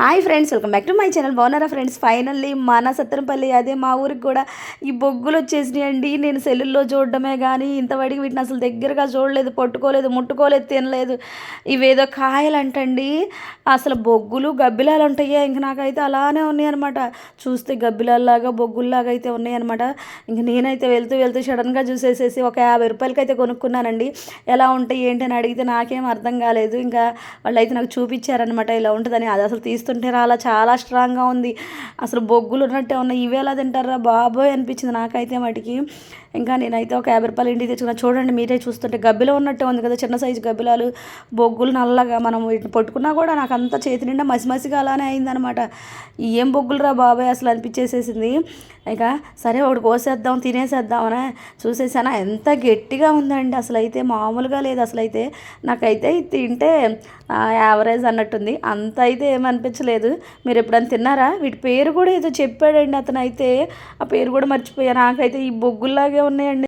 Hi friends welcome back to my channel బాగున్నారా friends finally మన సత్తెనపల్లి అదే మా ఊరికి కూడా ఈ బొగ్గులు వచ్చేసినాయండి. నేను సెల్లుల్లో చూడడమే కానీ ఇంతవరకు వీటిని అసలు దగ్గరగా చూడలేదు పట్టుకోలేదు ముట్టుకోలేదు తినలేదు. ఇవేదో కాయలు అంటండి అసలు బొగ్గులు గబ్బిలాలు ఉంటాయి ఇంక నాకైతే అలానే ఉన్నాయి అనమాట చూస్తే గబ్బిలాల్లాగా బొగ్గుల్లాగా అయితే ఉన్నాయి అనమాట ఇంక నేనైతే వెళ్తూ వెళ్తూ సడన్గా చూసేసేసి ఒక యాభై రూపాయలకి అయితే కొనుక్కున్నానండి. ఎలా ఉంటాయి ఏంటి అని అడిగితే నాకేం అర్థం కాలేదు. ఇంకా వాళ్ళు అయితే నాకు చూపించారనమాట ఇలా ఉంటుందని. అది అసలు తీస్తుంటే రాలా చాలా స్ట్రాంగ్గా ఉంది. అసలు బొగ్గులు ఉన్నట్టే ఉన్నాయి. ఇవి ఎలా తింటారా బాబోయ్ అనిపించింది నాకైతే మటుకి. ఇంకా నేనైతే ఒక యాభై రూపాయలు ఇంటికి తెచ్చుకున్నా. చూడండి మీరే చూస్తుంటే గబ్బిలో ఉన్నట్టే ఉంది కదా చిన్న సైజు గబ్బిలాలు. బొగ్గులు నల్లగా మనం వీటిని పట్టుకున్నా కూడా నాకు అంత చేతి నిండా మసి మసిగా అలానే అయిందనమాట ఏం బొగ్గులు రా బాబాయ్ అసలు అనిపించేసేసింది. ఇక సరే ఒకటి కోసేద్దాం తినేసేద్దామని చూసేసానా. ఎంత గట్టిగా ఉందండి. అసలు అయితే మామూలుగా లేదు. అసలు అయితే నాకైతే తింటే యావరేజ్ అన్నట్టుంది. అంత అయితే ఏమనిపించలేదు మీరు ఎప్పుడైనా తిన్నారా? వీటి పేరు కూడా ఏదో చెప్పాడండి అతను అయితే ఆ పేరు కూడా మర్చిపోయా. నాకైతే ఈ బొగ్గుల్లాగే ఉన్నాయండి.